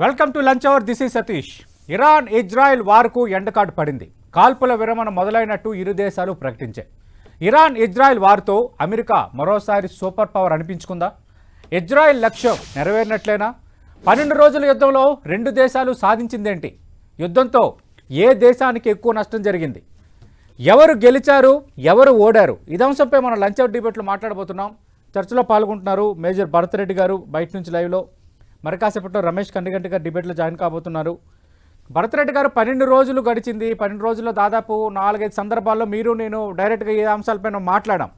Welcome to lunch hour this is Satish. Iran Israel వార్కు ఎండకాటు పడింది. కాల్పుల విరమణ మొదలైనట్టు ఇరు దేశాలు ప్రకటించాయి. ఇరాన్ ఇజ్రాయెల్ వార్తో అమెరికా మరోసారి సూపర్ పవర్ అనిపించుకుందా? ఇజ్రాయెల్ లక్ష్యం నెరవేరినట్లేనా? పన్నెండు రోజుల యుద్ధంలో రెండు దేశాలు సాధించిందేంటి? యుద్ధంతో ఏ దేశానికి ఎక్కువ నష్టం జరిగింది? ఎవరు గెలిచారు? ఎవరు ఓడారు? ఇది అంశంపై మనం లంచ్ అవర్ డిబేట్లో మాట్లాడబోతున్నాం. చర్చలో పాల్గొంటున్నారు మేజర్ భరత్ రెడ్డి గారు బయట నుంచి లైవ్లో. మరి కాసేపట్లో రమేష్ కండిగంటి గారు డిబేట్లో జాయిన్ కాబోతున్నారు. భరత్ రెడ్డి గారు పన్నెండు రోజులు గడిచింది. పన్నెండు రోజుల్లో దాదాపు నాలుగైదు సందర్భాల్లో మీరు నేను డైరెక్ట్గా ఈ అంశాలపైన మాట్లాడాం.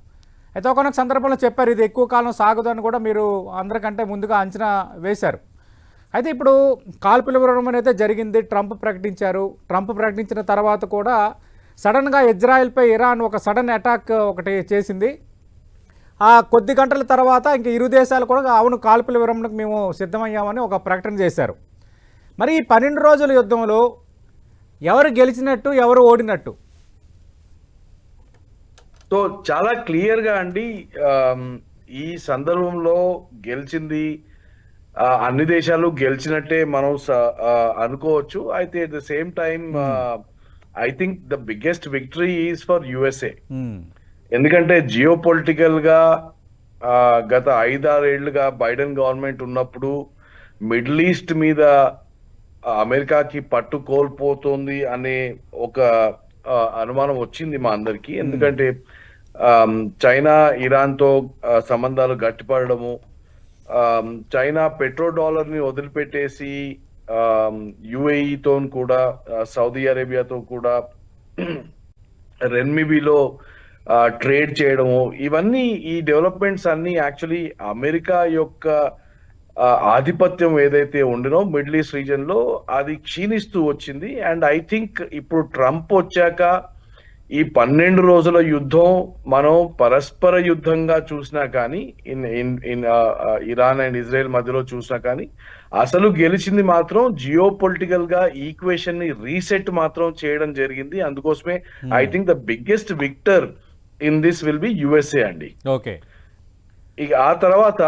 అయితే ఒకనొక సందర్భంలో చెప్పారు ఇది ఎక్కువ కాలం సాగదని కూడా మీరు అందరికంటే ముందుగా అంచనా వేశారు. అయితే ఇప్పుడు కాల్పుల అనేది జరిగింది ట్రంప్ ప్రకటించారు. ట్రంప్ ప్రకటించిన తర్వాత కూడా సడన్గా ఇజ్రాయెల్పై ఇరాన్ ఒక సడన్ అటాక్ ఒకటి చేసింది. ఆ కొద్ది గంటల తర్వాత ఇంక ఇరు దేశాలు కూడా అవును కాల్పుల విరమణకు మేము సిద్ధమయ్యామని ఒక ప్రకటన చేశారు. మరి ఈ పన్నెండు రోజుల యుద్ధంలో ఎవరు గెలిచినట్టు ఎవరు ఓడినట్టు? సో చాలా క్లియర్గా అండి ఈ సందర్భంలో గెలిచింది అన్ని దేశాలు గెలిచినట్టే మనం అనుకోవచ్చు. అయితే the same time I think the biggest victory is for USA. ఎందుకంటే జియో పొలిటికల్గా ఆ, గత ఐదారేళ్ళుగా బైడెన్ గవర్నమెంట్ ఉన్నప్పుడు మిడిల్ ఈస్ట్ మీద అమెరికాకి పట్టు కోల్పోతుంది అనే ఒక అనుమానం వచ్చింది మా అందరికి. ఎందుకంటే చైనా ఇరాన్తో ఆ, సంబంధాలు గట్టిపడము చైనా పెట్రో డాలర్ని వదిలిపెట్టేసి యుఏఈతో కూడా సౌదీ అరేబియాతో కూడా రెన్మిబిలో ట్రేడ్ చేయడము ఇవన్నీ ఈ డెవలప్మెంట్స్ అన్ని యాక్చువల్లీ అమెరికా యొక్క ఆధిపత్యం ఏదైతే ఉండినో మిడిల్ ఈస్ట్ రీజన్లో అది క్షీణిస్తూ వచ్చింది. అండ్ ఐ థింక్ ఇప్పుడు ట్రంప్ వచ్చాక ఈ పన్నెండు రోజుల యుద్ధం మనం పరస్పర యుద్ధంగా చూసినా కానీ in in in Iran and Israel మధ్యలో చూసినా కానీ అసలు గెలిచింది మాత్రం జియో పొలిటికల్గా ఈక్వేషన్ని రీసెట్ మాత్రం చేయడం జరిగింది. అందుకోసమే I think the biggest victor in this will be USA అండి. ఓకే. ఇక ఆ తర్వాత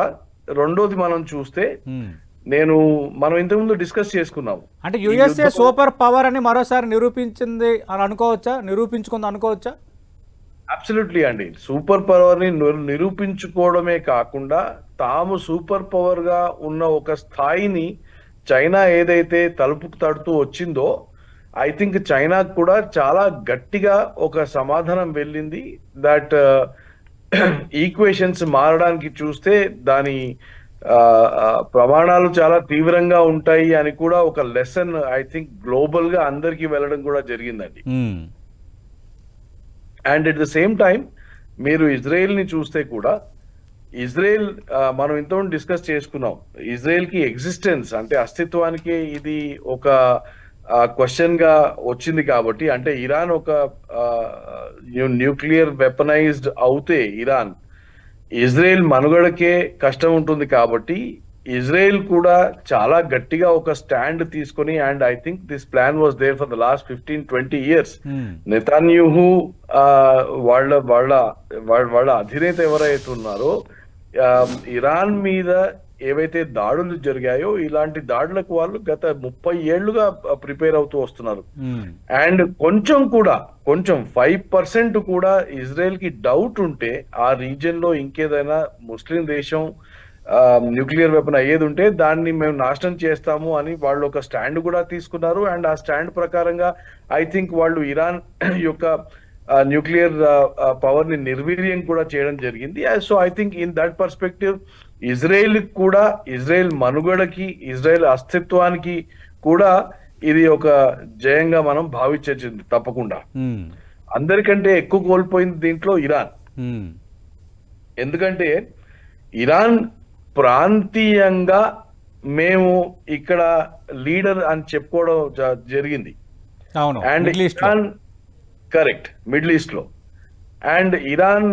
రెండోది మనం చూస్తే మ్మ్. నేను మనం ఇంతకుముందు డిస్కస్ చేసుకున్నాం. అంటే యుఎస్ఏ సూపర్ పవర్ అని మరోసారి నిరూపించింది అని అనుకోవచ్చా? నిరూపించుకుంది అనుకోవచ్చా? అబ్సల్యూట్లీ అండి. సూపర్ పవర్ని నిరు- నిరూపించుకోవడమే కాకుండా తాము సూపర్ పవర్గా ఉన్న ఒక స్థాయిని చైనా ఏదైతే తలుపు తడుతూ వచ్చిందో ఐ థింక్ చైనా కూడా చాలా గట్టిగా ఒక సమాధానం వెళ్ళింది దట్ ఈక్వేషన్స్ మారడానికి చూస్తే దాని ఆ, ఆ, ప్రమాణాలు చాలా తీవ్రంగా ఉంటాయి అని కూడా ఒక లెసన్ ఐ థింక్ గ్లోబల్గా అందరికీ వెళ్ళడం కూడా జరిగిందండి. And at the same time మీరు ఇజ్రాయెల్ని చూస్తే కూడా ఇజ్రాయెల్ మనం ఇంతకుముందు డిస్కస్ చేసుకున్నాం ఇజ్రాయెల్కి ఎగ్జిస్టెన్స్ అంటే అస్తిత్వానికి ఇది ఒక క్వశ్చన్గా వచ్చింది కాబట్టి అంటే ఇరాన్ ఒక న్యూక్లియర్ వెపనైజ్డ్ అవుతే ఇరాన్ ఇజ్రాయెల్ మనుగడకే కష్టం ఉంటుంది కాబట్టి ఇజ్రాయెల్ కూడా చాలా గట్టిగా ఒక స్టాండ్ తీసుకొని and I think this plan was there for the last fifteen twenty years. Netanyahu వాళ్ళ వాళ్ళ వాళ్ళ అధినేత ఎవరైతే ఉన్నారో ఇరాన్ మీద ఏవైతే దాడులు జరిగాయో ఇలాంటి దాడులకు వాళ్ళు గత ముప్పై ఏళ్ళుగా ప్రిపేర్ అవుతూ వస్తున్నారు మ్మ్. అండ్ కొంచెం కూడా కొంచెం ఫైవ్ పర్సెంట్ కూడా ఇజ్రాయెల్కి డౌట్ ఉంటే ఆ రీజియన్లో ఇంకేదైనా ముస్లిం దేశం న్యూక్లియర్ వెపన్ అయ్యేది ఉంటే దాన్ని మేము నాశనం చేస్తాము అని వాళ్ళు ఒక స్టాండ్ కూడా తీసుకున్నారు అండ్ ఆ స్టాండ్ ప్రకారంగా ఐ థింక్ వాళ్ళు ఇరాన్ యొక్క న్యూక్లియర్ పవర్ని నిర్వీర్యం కూడా చేయడం జరిగింది so I think in that perspective Israel కూడా ఇజ్రాయెల్ మనుగడకి ఇజ్రాయెల్ అస్తిత్వానికి కూడా ఇది ఒక జయంగా మనం భావించచ్చింది తప్పకుండా మ్మ్. అందరికంటే ఎక్కువ కోల్పోయింది దీంట్లో ఇరాన్ మ్మ్. ఎందుకంటే ఇరాన్ ప్రాంతీయంగా మేము ఇక్కడ లీడర్ అని చెప్పుకోవడం జరిగింది అండ్. ఇరాన్ కరెక్ట్ మిడిల్ ఈస్ట్లో అండ్ ఇరాన్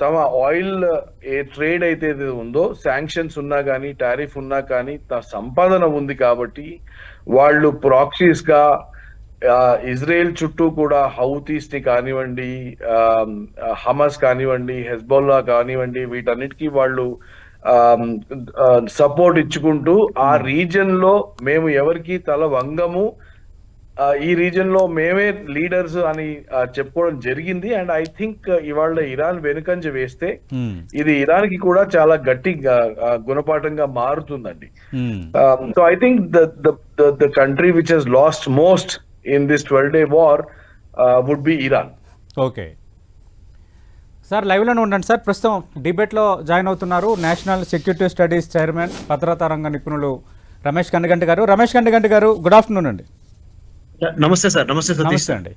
తమ ఆయిల్ ఏ ట్రేడ్ అయితే ఉందో శాంక్షన్స్ ఉన్నా కానీ టారిఫ్ ఉన్నా కానీ తన సంపాదన ఉంది కాబట్టి వాళ్ళు ప్రాక్సీస్గా ఇజ్రాయెల్ చుట్టూ కూడా హౌతీస్ని కానివ్వండి హమస్ కానివ్వండి హెజ్బోల్లా కానివ్వండి వీటన్నిటికీ వాళ్ళు సపోర్ట్ ఇచ్చుకుంటూ ఆ రీజన్లో మేము ఎవరికి తల వంగము ఈ రీజన్లో మేమే లీడర్స్ అని చెప్పుకోవడం జరిగింది. అండ్ ఐ థింక్ ఇవాళ ఇరాన్ వెనుకంజ వేస్తే ఉమ్, ఇది ఇరాన్కి కూడా చాలా గట్టి గుణపాఠంగా మారుతుందండి. So I think the country which has lost most in this twelve day war would be Iran okay sir లైవ్లోనే ఉండండి సార్ ప్రస్తుతం డిబేట్లో జాయిన్ అవుతున్నారు నేషనల్ సెక్యూరిటీ స్టడీస్ చైర్మన్ భద్రతా రంగ నిపుణులు రమేష్ కండగంటి గారు. రమేష్ కండగంటి గారు గుడ్ ఆఫ్టర్నూన్ అండి. నమస్తే సార్ నమస్తే నమస్తే అండి.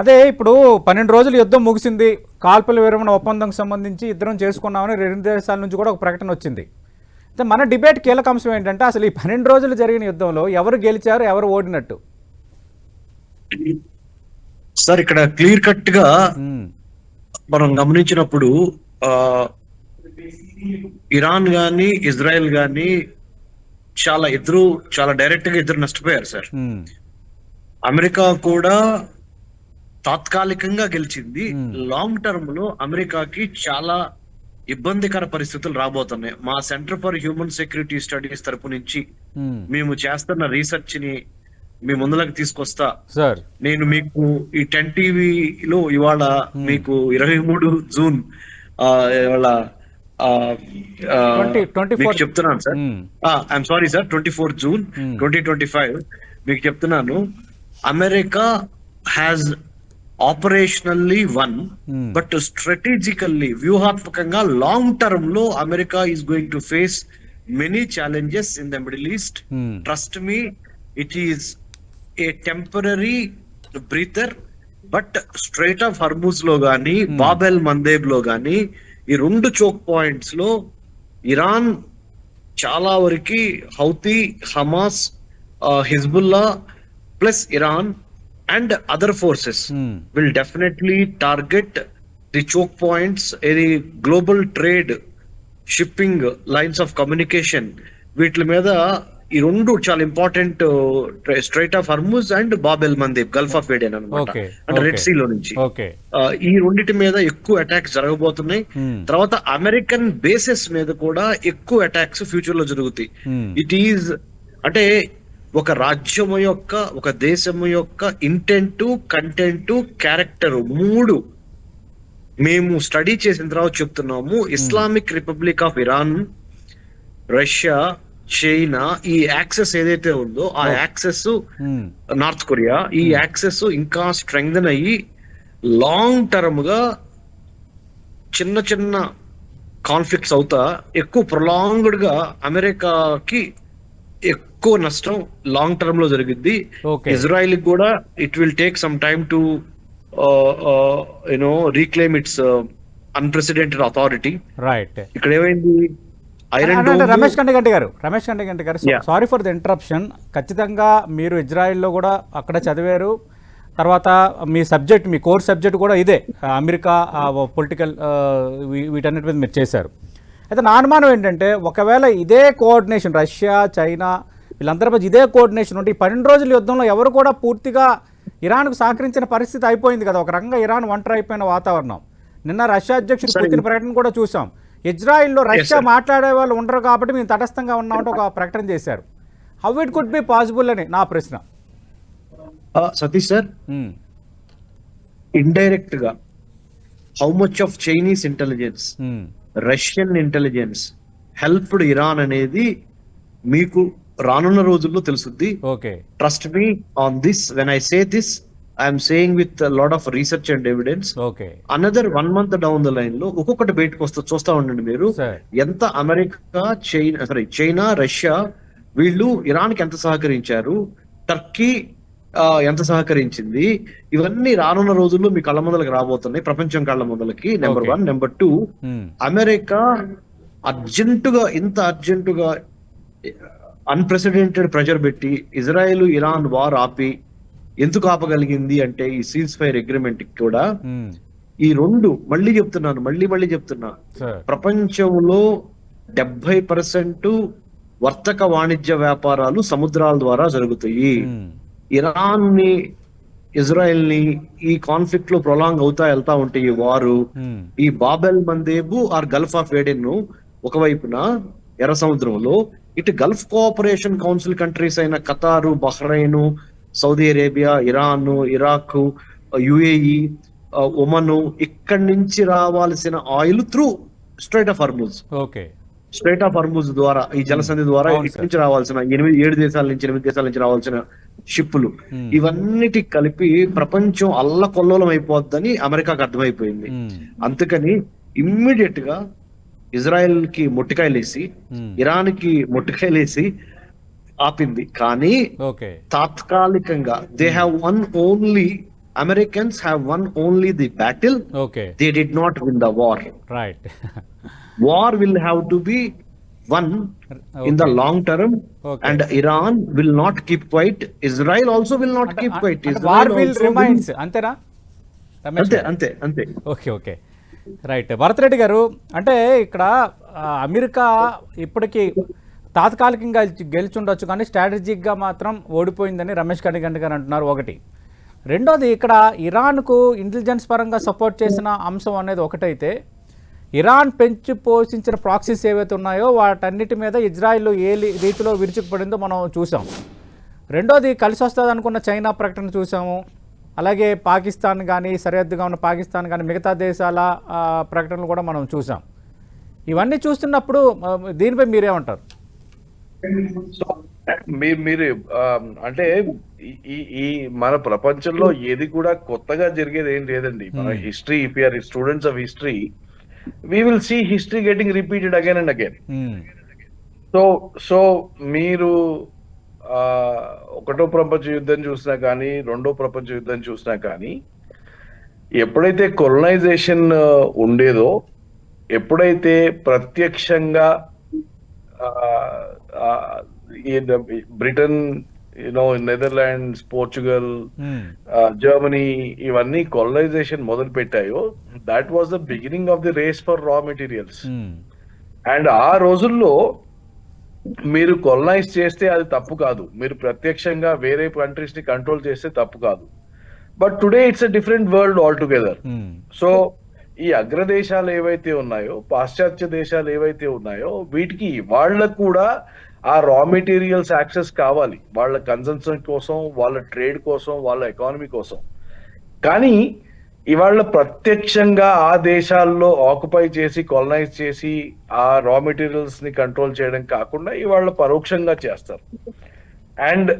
అదే ఇప్పుడు పన్నెండు రోజులు యుద్ధం ముగిసింది. కాల్పుల విరమణ ఒప్పందంకి సంబంధించి ఇద్దరం చేసుకున్నామని రెండు దేశాల నుంచి కూడా ఒక ప్రకటన వచ్చింది. అయితే మన డిబేట్ కీలక అంశం ఏంటంటే అసలు ఈ పన్నెండు రోజులు జరిగిన యుద్ధంలో ఎవరు గెలిచారు ఎవరు ఓడినట్టు? సార్ ఇక్కడ క్లియర్ కట్గా మనం గమనించినప్పుడు ఇరాన్ గాని ఇజ్రాయెల్ గాని చాలా ఇద్దరు చాలా డైరెక్ట్గా ఇద్దరు నష్టపోయారు సార్. అమెరికా కూడా తాత్కాలికంగా గెలిచింది. లాంగ్ టర్మ్లో అమెరికాకి చాలా ఇబ్బందికర పరిస్థితులు రాబోతున్నాయి. మా center for human security studies తరపు నుంచి మేము. చేస్తున్న రీసెర్చ్ని మీ ముందులకు తీసుకొస్తా. సార్. నేను మీకు ఈ టెన్ టీవీలో ఇవాళ మీకు ఇరవై మూడు జూన్ ఆ, ఇవాళ ఆ, ఆ, 20 24 మీకు చెప్తున్నాను sir. I'm sorry sir twenty four June. Twenty twenty five. మీకు చెప్తున్నాను. America has operationally won Hmm. But strategically వ్యూహాత్మకంగా లాంగ్ టర్మ్లో America is going to face many challenges in the middle east trust me it is a temporary breather but strait of హర్మూజ్లో గాని Bab el మందేబ్లో గాని ఈ రెండు choke పాయింట్స్లో Iran చాలా వరకు Houthi Hamas Hezbollah plus Iran and other forces will definitely target the choke points, any global trade, shipping lines of communication వీటి మీద ఈ రెండు చాలా important strait of Hormuz and Bab el Mandeb Gulf of Aden అనమాట Okay, అంటే red okay. Sea లో నుంచి. ఈ రెండిటి మీద ఎక్కువ అటాక్స్ జరగబోతున్నాయి. ఉమ్, తర్వాత అమెరికన్ బేసెస్ మీద కూడా ఎక్కువ అటాక్స్ ఫ్యూచర్లో జరుగుతాయి. ఇట్ ఈజ్ అంటే ఒక రాజ్యము యొక్క ఒక దేశము యొక్క ఇంటెంట్ కంటెంట్ క్యారెక్టర్ మూడు మేము స్టడీ చేసిన తర్వాత చెప్తున్నాము. Islamic Republic of Iran Russia China ఈ యాక్సెస్ ఏదైతే ఉందో ఆ. యాక్సెస్ నార్త్ కొరియా ఈ యాక్సెస్ ఇంకా స్ట్రెంగ్దన్ అయ్యి లాంగ్ టర్మ్గా చిన్న చిన్న కాన్ఫ్లిక్ట్స్ అవుతా ఎక్కువ ప్రొలాంగ్డ్గా అమెరికాకి ఎక్కువ నష్టం లాంగ్ టర్మ్లో జరిగింది ఇజ్రాయిల్ కూడా it will take some time to you know reclaim its unprecedented authority right ఇక్కడ ఏమైంది? రమేష్ కండగంటి గారు రమేష్ కండగంటి గారు. సారీ ఫర్ ద ఇంటరప్షన్ ఖచ్చితంగా మీరు ఇజ్రాయెల్లో కూడా అక్కడ చదివారు. తర్వాత మీ సబ్జెక్ట్ మీ కోర్స్ సబ్జెక్ట్ కూడా ఇదే అమెరికా పొలిటికల్ వీటన్నిటి మీద మీరు చేశారు. అయితే నా అనుమానం ఏంటంటే ఒకవేళ ఇదే కోఆర్డినేషన్ రష్యా చైనా వీళ్ళందరి మధ్య ఇదే కోఆర్డినేషన్ ఉంటే ఈ పన్నెండు రోజుల యుద్ధంలో ఎవరు కూడా పూర్తిగా ఇరాన్కు సహకరించిన పరిస్థితి అయిపోయింది కదా. ఒక రకంగా ఇరాన్ ఒంటరి అయిపోయిన వాతావరణం. నిన్న రష్యా అధ్యక్షుడు. పుతిన్ ప్రకటన కూడా చూసాం ఇజ్రాయిల్లో రష్యా. మాట్లాడే వాళ్ళు ఉండరు కాబట్టి మేము తటస్థంగా ఉన్నామంటే ఒక ప్రకటన చేశారు. How it could be possible అని నా ప్రశ్న. సతీష్ సార్. ఇండైరెక్ట్గా how much of Chinese intelligence Russian intelligence helped Iran అనేది మీకు రానున్న రోజుల్లో తెలుసుద్ది. Okay. Trust me on this when I say this I'm saying with lot of research and evidence okay. Another one month down the లైన్లో ఒక్కొక్కటి బయటకు వస్తూ చూస్తా ఉండండి మీరు. ఎంత America China sorry China Russia వీళ్ళు ఇరాన్కి ఎంత సహకరించారు? టర్కీ ఎంత సహకరించింది? ఇవన్నీ రానున్న రోజుల్లో మీ కళ్ళ ముందలకి రాబోతున్నాయి. ప్రపంచం కళ్ళ ముందలకి. Number. One number two America అర్జెంటుగా ఇంత అర్జెంటుగా అన్ప్రెసిడెంటెడ్ ప్రెషర్ పెట్టి ఇజ్రాయెల్ ఇరాన్ వార్ ఆపి ఎందుకు ఆపగలిగింది అంటే ఈ సీజ్ ఫైర్ అగ్రిమెంట్ కూడా ఉమ్, ఈ రెండు మళ్ళీ చెప్తున్నాను మళ్ళీ మళ్ళీ చెప్తున్నా. ప్రపంచంలో డెబ్బై పర్సెంట్ వర్తక వాణిజ్య వ్యాపారాలు సముద్రాల ద్వారా జరుగుతాయి. ఉమ్, ఇరాన్ని ఇజ్రాయెల్ని ఈ కాన్ఫ్లిక్ట్లో ప్రొలాంగ్ అవుతా వెళ్తా ఉంటాయి ఈ వారు ఉమ్, ఈ Bab el Mandeb or gulf of Aden ఒకవైపున ఎర్ర సముద్రంలో ఇటు గల్ఫ్ కోఆపరేషన్ కౌన్సిల్ కంట్రీస్ అయిన Qatar Bahrain Saudi Arabia Iran Iraq UAE Oman ఇక్కడి నుంచి రావాల్సిన oil through strait of Hormuz okay strait of Hormuz ద్వారా ఈ జలసంధి ద్వారా ఇటు. నుంచి రావాల్సిన ఎనిమిది ఏడు దేశాల నుంచి ఎనిమిది దేశాల నుంచి రావాల్సిన షిప్పులు. ఇవన్నిటి కలిపి ప్రపంచం అల్లకొల్లోలం అయిపోద్దని అమెరికాకు అర్థమైపోయింది. అందుకని ఇమ్మీడియట్గా ఇజ్రాయెల్కి మొట్టికాయలేసి మ్మ్. ఇరాన్కి మొట్టికాయలేసి ఆపింది. కానీ తాత్కాలికంగా they have won only Americans have won only the battle they did not win the war right war. Will have to be won in the Okay. long term. Okay. and iran will not keep quiet. Israel also will not keep quiet. Israel war will also will- remains అంతేనా? రమేష్ అంతే? అంతే అంతే. Okay okay. Right. Bharath Reddy గారు అంటే ఇక్కడ America ఇప్పటికీ తాత్కాలికంగా గెలిచుండొచ్చు కానీ స్ట్రాటజిక్గా మాత్రం ఓడిపోయిందని రమేష్ కనిగంట గారు అంటున్నారు ఒకటి. రెండోది ఇక్కడ ఇరాన్కు ఇంటెలిజెన్స్ పరంగా సపోర్ట్ చేసిన అంశం అనేది ఒకటైతే ఇరాన్ పెంచి పోషించిన ప్రాక్సీస్ ఏవైతే ఉన్నాయో వాటన్నిటి మీద ఇజ్రాయిల్ ఏ రీతిలో విరుచుకుపడిందో మనం చూసాం. రెండోది కలిసి వస్తుంది అనుకున్న చైనా ప్రకటన చూసాము. అలాగే పాకిస్తాన్ కానీ సరిహద్దుగా ఉన్న పాకిస్తాన్ కానీ మిగతా దేశాల ప్రకటనలు కూడా మనం చూసాం ఇవన్నీ చూస్తున్నప్పుడు దీనిపై మీరేమంటారు మీరు మీరు అంటే ఈ- ఈ మన ప్రపంచంలో ఏది కూడా కొత్తగా జరిగేది ఏం లేదండి మన Hmm. History if are students of history we will see history getting repeated again and again. So so మీరు ఒకటో ప్రపంచ యుద్ధం చూసినా కానీ రెండో ప్రపంచ యుద్ధం చూసినా కానీ ఎప్పుడైతే కొలనైజేషన్ ఉండేదో ఎప్పుడైతే ప్రత్యక్షంగా Britain you know Netherlands Portugal. Germany ఇవన్నీ కొలనైజేషన్ మొదలు పెట్టాయో that was the beginning of the race for raw materials. And ఆ రోజుల్లో మీరు కొలనైజ్ చేస్తే అది తప్పు కాదు. మీరు ప్రత్యక్షంగా వేరే కంట్రీస్ని కంట్రోల్ చేస్తే తప్పు కాదు. But today it's a different world all together. So ఈ అగ్రదేశాలు ఏవైతే ఉన్నాయో పాశ్చాత్య దేశాలు ఏవైతే ఉన్నాయో వీటికి వాళ్ళకు కూడా ఆ రా మెటీరియల్స్ యాక్సెస్ కావాలి. వాళ్ళ కన్సంప్షన్ కోసం వాళ్ళ ట్రేడ్ కోసం వాళ్ళ ఎకానమీ కోసం. కానీ ఇవాళ ప్రత్యక్షంగా ఆ దేశాల్లో ఆక్యుపై చేసి కొలనైజ్ చేసి ఆ రా మెటీరియల్స్ని కంట్రోల్ చేయడం కాకుండా ఇవాళ పరోక్షంగా చేస్తారు. And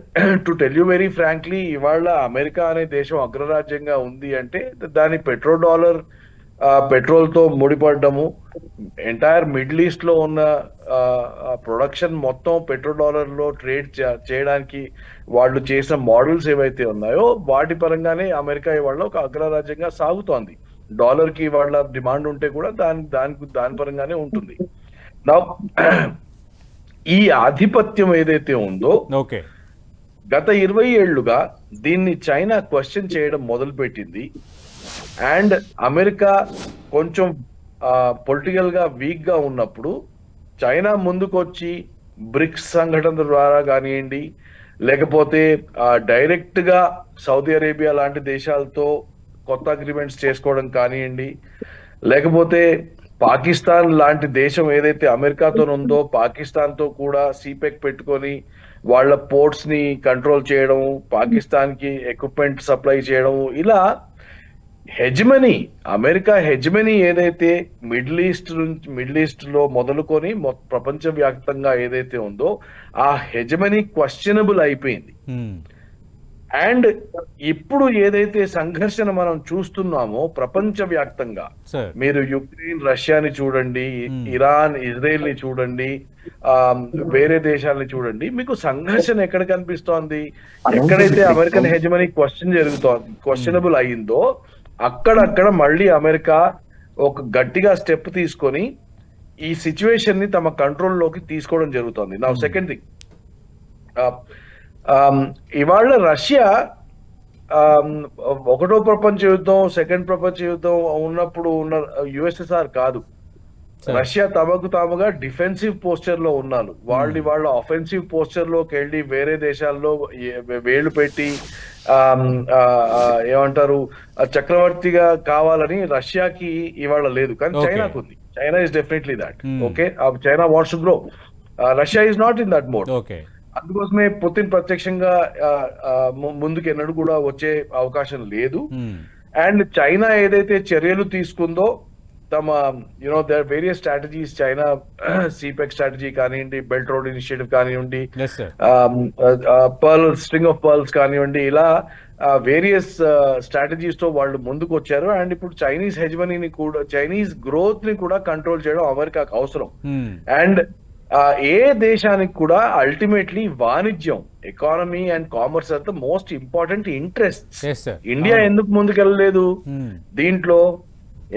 to tell you very frankly ఇవాళ అమెరికా అనే దేశం అగ్రరాజ్యంగా ఉంది అంటే దాని పెట్రో డాలర్ పెట్రోల్తో ముడిపడ్డము. ఎంటైర్ మిడిల్ ఈస్ట్లో ఉన్న ప్రొడక్షన్ మొత్తం పెట్రో డాలర్లో ట్రేడ్ చేయడానికి వాళ్ళు చేసిన మోడల్స్ ఏవైతే ఉన్నాయో వాటి పరంగానే అమెరికా ఇవాళ ఒక అగ్రరాజ్యంగా సాగుతోంది. డాలర్కి వాళ్ళ డిమాండ్ ఉంటే కూడా దాని దాని దాని పరంగానే ఉంటుంది. నా ఈ ఆధిపత్యం ఏదైతే ఉందో ఓకే. గత ఇరవై ఏళ్ళుగా దీన్ని చైనా క్వశ్చన్ చేయడం మొదలుపెట్టింది. అండ్ అమెరికా కొంచెం పొలిటికల్గా వీక్గా ఉన్నప్పుడు చైనా ముందుకొచ్చి బ్రిక్స్ సంఘటన ద్వారా కానివ్వండి లేకపోతే డైరెక్ట్గా సౌదీ అరేబియా లాంటి దేశాలతో కొత్త అగ్రిమెంట్స్ చేసుకోవడం కానివ్వండి లేకపోతే పాకిస్తాన్ లాంటి దేశం ఏదైతే అమెరికాతో ఉందో పాకిస్తాన్తో కూడా సీపెక్ పెట్టుకొని వాళ్ళ పోర్ట్స్ని కంట్రోల్ చేయడం పాకిస్తాన్కి ఎక్విప్మెంట్ సప్లై చేయడం ఇలా హెజ్మనీ అమెరికా హెజ్మనీ ఏదైతే మిడిల్ ఈస్ట్ నుంచి మిడిల్ ఈస్ట్లో మొదలుకొని ప్రపంచవ్యాప్తంగా ఏదైతే ఉందో ఆ హెజ్మనీ క్వశ్చనబుల్ అయిపోయింది. అండ్ ఇప్పుడు ఏదైతే సంఘర్షణ మనం చూస్తున్నామో ప్రపంచవ్యాప్తంగా మీరు యుక్రెయిన్ రష్యాని చూడండి. ఇరాన్ ఇజ్రాయెల్ని చూడండి ఆ, వేరే దేశాలని చూడండి మీకు సంఘర్షణ ఎక్కడ కనిపిస్తోంది ఎక్కడైతే అమెరికన్ హెజమనీ క్వశ్చన్ జరుగుతోంది క్వశ్చనబుల్ అయ్యిందో అక్కడక్కడ మళ్ళీ అమెరికా ఒక గట్టిగా స్టెప్ తీసుకొని ఈ సిచ్యువేషన్ని తమ కంట్రోల్లోకి తీసుకోవడం జరుగుతోంది నా. సెకండ్ థింగ్ ఇవాళ రష్యా ఆమ్, ఒకటో ప్రపంచ యుద్ధం సెకండ్ ప్రపంచ యుద్ధం ఉన్నప్పుడు ఉన్న యుఎస్ఎస్ఆర్ కాదు Sir. రష్యా తమకు తాముగా డిఫెన్సివ్ పోస్చర్లో ఉన్నారు. వాళ్ళు వాళ్ళ ఆఫెన్సివ్ పోస్చర్లోకి వెళ్ళి వేరే దేశాల్లో వేళ్ళు పెట్టి ఏమంటారు చక్రవర్తిగా కావాలని రష్యాకి ఇవాళ లేదు. కానీ. చైనాకు ఉంది. China is definitely that. Okay? China wants to grow Russia is not in that mode అందుకోసమే పుతిన్ ప్రత్యక్షంగా ముందుకు ఎన్నడూ కూడా వచ్చే అవకాశం లేదు. అండ్ చైనా ఏదైతే చర్యలు తీసుకుందో తమ you know their various strategies China CPEC strategy కానివ్వండి బెల్ట్ రోడ్ ఇనిషియేటివ్ కానివ్వండి పర్ల్ స్ట్రింగ్ ఆఫ్ పర్ల్స్ కానివ్వండి ఇలా వేరియస్ స్ట్రాటజీస్తో వాళ్ళు ముందుకు వచ్చారు అండ్ ఇప్పుడు చైనీస్ హెజ్మనీని కూడా చైనీస్ గ్రోత్ని కూడా కంట్రోల్ చేయడం అమెరికాకు అవసరం. అండ్ ఏ దేశానికి కూడా అల్టిమేట్లీ వాణిజ్యం economy and commerce are the most important interest India ఎందుకు ముందుకెళ్ళలేదు? ఉమ్, దీంట్లో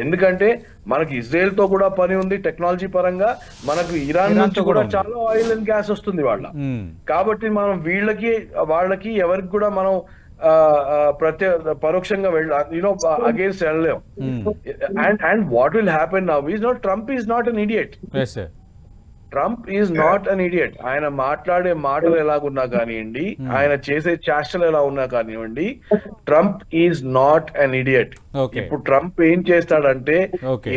ఎందుకంటే మనకి ఇజ్రాయెల్తో కూడా పని ఉంది టెక్నాలజీ పరంగా. మనకు ఇరాన్ నుంచి కూడా. చాలా ఆయిల్ అండ్ గ్యాస్ వస్తుంది వాళ్ళ. కాబట్టి మనం వీళ్ళకి వాళ్ళకి ఎవరికి కూడా మనం ప్రత్య పరోక్షంగా వెళ్ళ యూనో అగేన్స్ట్ వెళ్ళలేం. And and what will happen now is not Trump is not an idiot Trump is not an idiot. ఆయన మాట్లాడే మాటలు ఎలాగున్నా కానివ్వండి ఆయన చేసే చేష్టలు ఎలా ఉన్నా కానివ్వండి Trump is not an idiot. ఇప్పుడు ట్రంప్ ఏం చేస్తాడంటే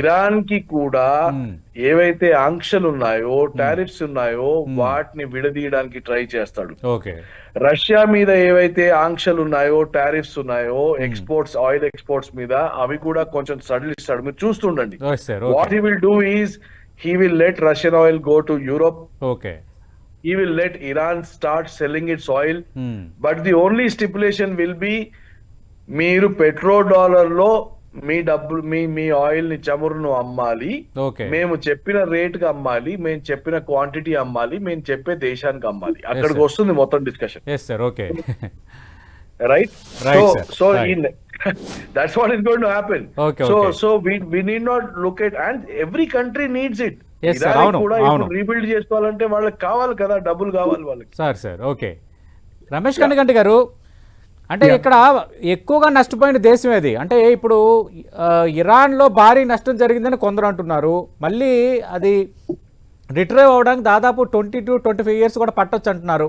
ఇరాన్కి కూడా Hmm. ఏవైతే ఆంక్షలు ఉన్నాయో టారిఫ్స్ ఉన్నాయో వాటిని విడదీయడానికి ట్రై చేస్తాడు. ఓకే రష్యా మీద ఏవైతే ఆంక్షలు ఉన్నాయో టారిఫ్స్ ఉన్నాయో ఎక్స్పోర్ట్స్ ఆయిల్ ఎక్స్పోర్ట్స్ మీద అవి కూడా కొంచెం సడలిస్తాడు. మీరు చూస్తుండండి. What he will do is he will let Russian oil go to Europe okay he will let Iran start selling its oil. Um, But the only stipulation will be మీరు పెట్రో డాలర్లో మీ డబ్బులు మీ మీ ఆయిల్ని చమురును అమ్మాలి. మేము చెప్పిన రేట్కి అమ్మాలి. మేము చెప్పిన క్వాంటిటీ అమ్మాలి. మేము చెప్పే దేశానికి అమ్మాలి. అక్కడికి. వస్తుంది మొత్తం discussion okay right Right, so sir. So Right. In that's what is going to happen Okay, so okay. So we we need not look at and every country needs it Yes, sir. అవును, అవును. Rebuild చేసుకోవాలంటే వాళ్ళకి కావాలి కదా డబ్బులు కావాలి వాళ్ళకి sir sir okay Ramesh Kannaganti garu అంటే ఇక్కడ ఎక్కువగా నష్టపోయిన దేశం ఏది అంటే ఇప్పుడు ఇరాన్లో భారీ నష్టం జరిగిందని కొందరు అంటున్నారు మళ్ళీ అది రిట్రైవ్ అవ్వడానికి దాదాపు twenty to twenty five years కూడా పట్టొచ్చు అంటున్నారు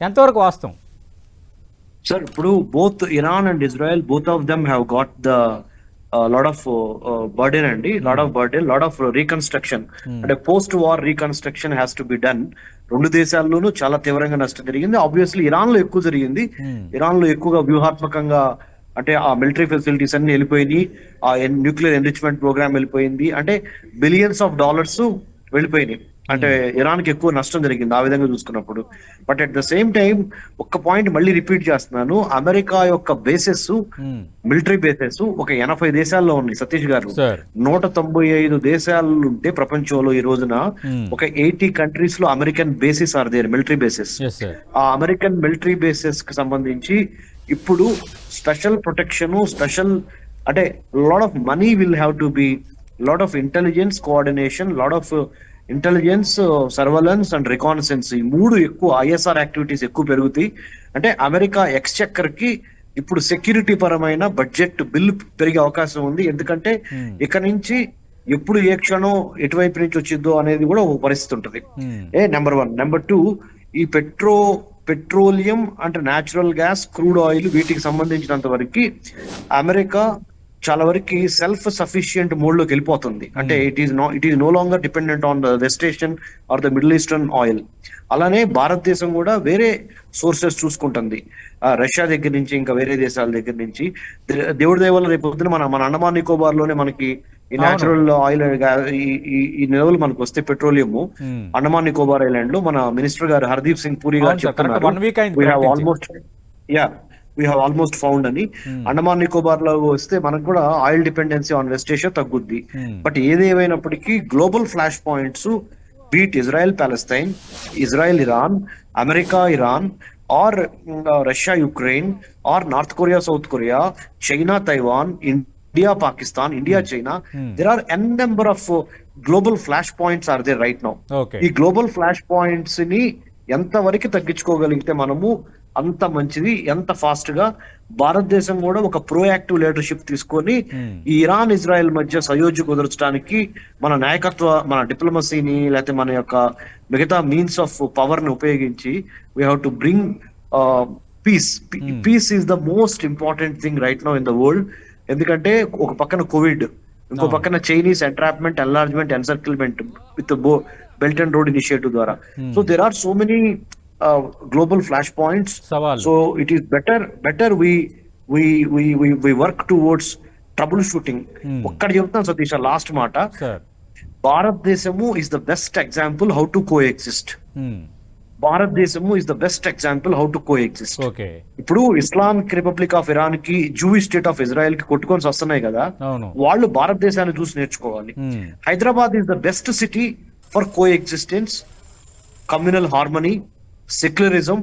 ఎంతవరకు వాస్తవం సార్ ఇప్పుడు both Iran and Israel both of them have got the lot of burden అండి. Lot of burden lot of reconstruction అంటే post war reconstruction has to be done రెండు దేశాల్లోనూ చాలా తీవ్రంగా నష్టం జరిగింది. ఆబ్వియస్లీ ఇరాన్లో ఎక్కువ జరిగింది. Hmm. ఇరాన్లో ఎక్కువగా వ్యూహాత్మకంగా అంటే ఆ మిలిటరీ ఫెసిలిటీస్ అన్ని వెళ్ళిపోయినాయి. ఆ న్యూక్లియర్ ఎన్రిచ్మెంట్ ప్రోగ్రామ్ వెళ్ళిపోయింది. అంటే బిలియన్స్ ఆఫ్ డాలర్స్ వెళ్ళిపోయినాయి. అంటే ఇరాన్కి ఎక్కువ నష్టం జరిగింది ఆ విధంగా చూసుకున్నప్పుడు. But at the same time ఒక్క పాయింట్ మళ్ళీ రిపీట్ చేస్తున్నాను. అమెరికా యొక్క బేసెస్ ఉమ్, మిలిటరీ బేసెస్ ఒక ఎనభై దేశాల్లో ఉన్నాయి. సతీష్ గారు నూట తొంభై ఐదు దేశాలు ఉంటే ప్రపంచంలో ఈ రోజున Hmm. ఒక ఎయిటీ కంట్రీస్లో American bases are there military bases. ఆ అమెరికన్ మిలిటరీ బేసెస్కి సంబంధించి ఇప్పుడు స్పెషల్ ప్రొటెక్షన్ స్పెషల్ అంటే lot of money will have to be lot of intelligence coordination lot of intelligence surveillance and reconnaissance ఈ మూడు ఎక్కువ ఐఎస్ఆర్ యాక్టివిటీస్ ఎక్కువ పెరుగుతాయి. అంటే అమెరికా ఎక్స్చెక్కర్కి ఇప్పుడు సెక్యూరిటీ పరమైన బడ్జెట్ బిల్ పెరిగే అవకాశం ఉంది. ఎందుకంటే Hmm. ఇక నుంచి ఎప్పుడు ఏ క్షణం ఎటువైపు నుంచి వచ్చిందో అనేది కూడా ఒక పరిస్థితి ఉంటుంది. ఉమ్, a number one number two ఈ పెట్రో పెట్రోలియం అంటే న్యాచురల్ గ్యాస్ క్రూడ్ ఆయిల్ వీటికి సంబంధించినంత వరకు అమెరికా చాలా వరకు సెల్ఫ్ సఫిషియంట్ మోడ్లోకి వెళ్ళిపోతుంది. అంటే it is no it is no longer dependent on the West Asian or the Middle Eastern oil అలానే భారతదేశం కూడా వేరే సోర్సెస్ చూసుకుంటుంది. రష్యా దగ్గర నుంచి ఇంకా వేరే దేశాల దగ్గర నుంచి. దేవుడి దయ వల్ల రేపు పొద్దున మన మన అండమాన్ నికోబార్లోనే మనకి ఈ. న్యాచురల్ ఆయిల్ ఈ- నిల్వలు మనకు వస్తే పెట్రోలియము. ఉమ్, అండమాన్ నికోబార్ ఐలాండ్లో మన మినిస్టర్ గారు హర్దీప్ సింగ్ పూరి గారు చెప్తున్నారు. Yeah we have almost found అని Hmm. అండమాన్ నికోబార్లో వస్తే మనకు కూడా oil dependency on West Asia తగ్గుద్ది Hmm. బట్ ఏదేమైనప్పటికీ global flash points be it Israel Palestine Israel Iran America Iran or Russia Ukraine or North Korea South Korea China Taiwan India Pakistan India China Hmm. There are an number of global flash points are there right now ఈ global flash పాయింట్స్ని ఎంత వరకు తగ్గించుకోగలిగితే మనము అంత మంచిది ఎంత ఫాస్ట్గా భారతదేశం కూడా ఒక ప్రోయాక్టివ్ లీడర్షిప్ తీసుకొని. ఈ ఇరాన్ ఇజ్రాయెల్ మధ్య సయోధ్య కుదర్చడానికి మన నాయకత్వ మన డిప్లొమసీని లేకపోతే మన యొక్క మిగతా మీన్స్ ఆఫ్ పవర్ని ఉపయోగించి we have to bring peace. Peace is the most important thing right now in the world ఎందుకంటే ఒక పక్కన కోవిడ్ ఇంకో. పక్కన Chinese entrapment enlargement encirclement with బో బెల్ట్ అండ్ రోడ్ ఇనిషియేటివ్ ద్వారా so there are so many global flash points సవాళ్ళు so it is better better we we we we work towards trouble shooting Hmm. ఒక్కడ చెప్తాను Satish last మాట. భారతదేశము is the best example how to coexist. భారతదేశము is the best example how to coexist okay ఇప్పుడు Islamic republic of ఇరాన్కి Jewish state of ఇజ్రాయెల్కి కొట్టుకొని వస్తున్నాయి కదా. వాళ్ళు భారతదేశాన్ని చూసి నేర్చుకోవాలి. మ్మ్. Hyderabad is the best city for coexistence communal harmony secularism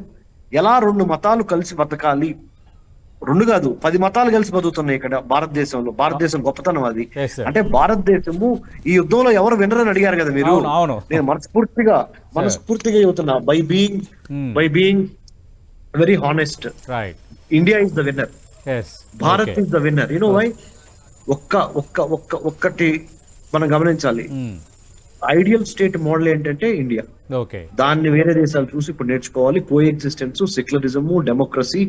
ఎలా రెండు మతాలు కలిసి బతకాలి? రెండు కాదు పది మతాలు కలిసి బతుకుతున్నాయి ఇక్కడ భారతదేశంలో. భారతదేశం గొప్పతనం అది. అంటే భారతదేశము ఈ యుద్ధంలో ఎవరు వినరని అడిగారు కదా మీరు. నేను మనస్ఫూర్తిగా మనస్ఫూర్తిగా చెబుతున్నా. By being. By being very honest India is the winner Bharat is the winner you know why ఒక్క ఒక్క ఒక్క ఒక్కటి మనం గమనించాలి. ఐడియల్ స్టేట్ మోడల్ ఏంటంటే ఇండియా దాన్ని వేరే దేశాలు చూసి ఇప్పుడు నేర్చుకోవాలి. Coexistence secularism democracy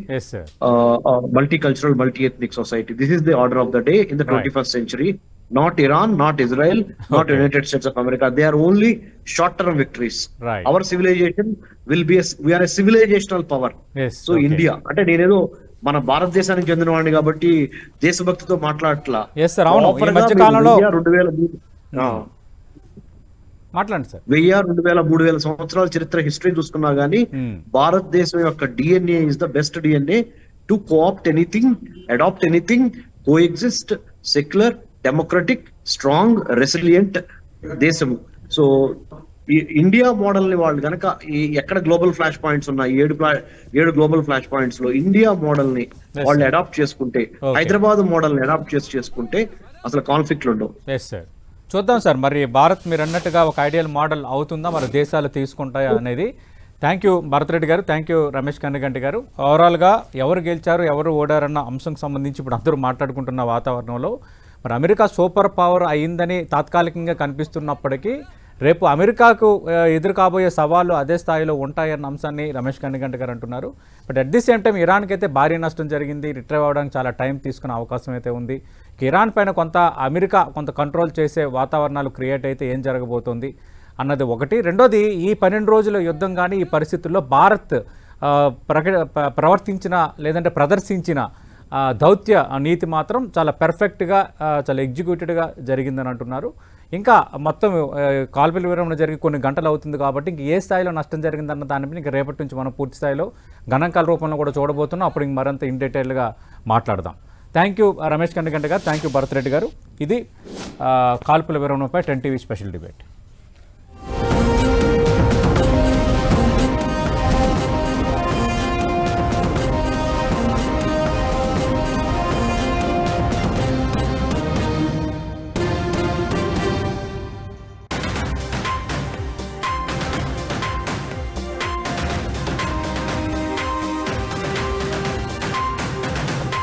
multi cultural multi ethnic society this is the order of the day in the twenty first century not Iran not Israel not. United States of America they are only short term victories our civilization will be we are civilizational power so India అంటే నేనేదో మన భారతదేశానికి చెందిన వాడిని కాబట్టి దేశభక్తితో మాట్లాడట్లా. Yes, sir. మాట్లాడండి సార్ వెయ్యి రెండు వేల మూడు వేల సంవత్సరాల చరిత్ర హిస్టరీ చూసుకున్నా గానీ. భారతదేశం యొక్క DNA is the best DNA to co-opt anything adapt anything coexist secular democratic strong resilient దేశము సో ఇండియా మోడల్ని వాళ్ళు గనక ఈ ఎక్కడ గ్లోబల్ ఫ్లాష్ పాయింట్స్ ఉన్నాయి ఏడు ఏడు గ్లోబల్ ఫ్లాష్ పాయింట్స్లో ఇండియా మోడల్ని వాళ్ళు. అడాప్ట్ చేసుకుంటే. హైదరాబాద్ మోడల్ని అడాప్ట్ చేసి చేసుకుంటే అసలు కాన్ఫ్లిక్ట్లు ఉండవు చూద్దాం సార్ మరి భారత్ మీరు అన్నట్టుగా ఒక ఐడియల్ మోడల్ అవుతుందా మరి దేశాలు తీసుకుంటాయా అనేది. థ్యాంక్ యూ భరత్ రెడ్డి గారు. థ్యాంక్ యూ రమేష్ కన్నగంటి గారు. ఓవరాల్గా ఎవరు గెలిచారు ఎవరు ఓడారన్న అంశం సంబంధించి ఇప్పుడు అందరూ మాట్లాడుకుంటున్న వాతావరణంలో. మరి అమెరికా సూపర్ పవర్ అయిందని తాత్కాలికంగా కనిపిస్తున్నప్పటికీ రేపు అమెరికాకు ఎదురు కాబోయే సవాళ్ళు అదే స్థాయిలో ఉంటాయన్న అంశాన్ని రమేష్ కన్నిగంట గారు అంటున్నారు. But at the same time ఇరాన్కి అయితే భారీ నష్టం జరిగింది. రిట్రైవ్ అవ్వడానికి చాలా టైం తీసుకునే అవకాశం అయితే ఉంది. ఇరాన్ పైన కొంత అమెరికా కొంత కంట్రోల్ చేసే వాతావరణాలు క్రియేట్ అయితే ఏం జరగబోతోంది అన్నది ఒకటి. రెండోది ఈ పన్నెండు రోజుల యుద్ధం కానీ ఈ పరిస్థితుల్లో భారత్ ఆ, ప్రవర్తించిన లేదంటే ప్రదర్శించిన దౌత్య నీతి మాత్రం చాలా పెర్ఫెక్ట్గా చాలా ఎగ్జిక్యూటెడ్గా జరిగిందని అంటున్నారు. ఇంకా మొత్తం ఆ, కాల్పుల విరమణ జరిగి కొన్ని గంటలు అవుతుంది కాబట్టి ఇంక ఏ స్థాయిలో నష్టం జరిగిందన్న దానిపై ఇంక రేపటి నుంచి మనం పూర్తి స్థాయిలో గణాంకాల రూపంలో కూడా చూడబోతున్నాం. అప్పుడు ఇంక మరింత ఇన్ డీటెయిల్గా మాట్లాడదాం. థ్యాంక్ యూ రమేష్ కండగంట గారు. Thank you Bharat Reddy garu. ఇది కాల్పుల విరమణపై టెన్ టీవీ స్పెషల్ డిబేట్.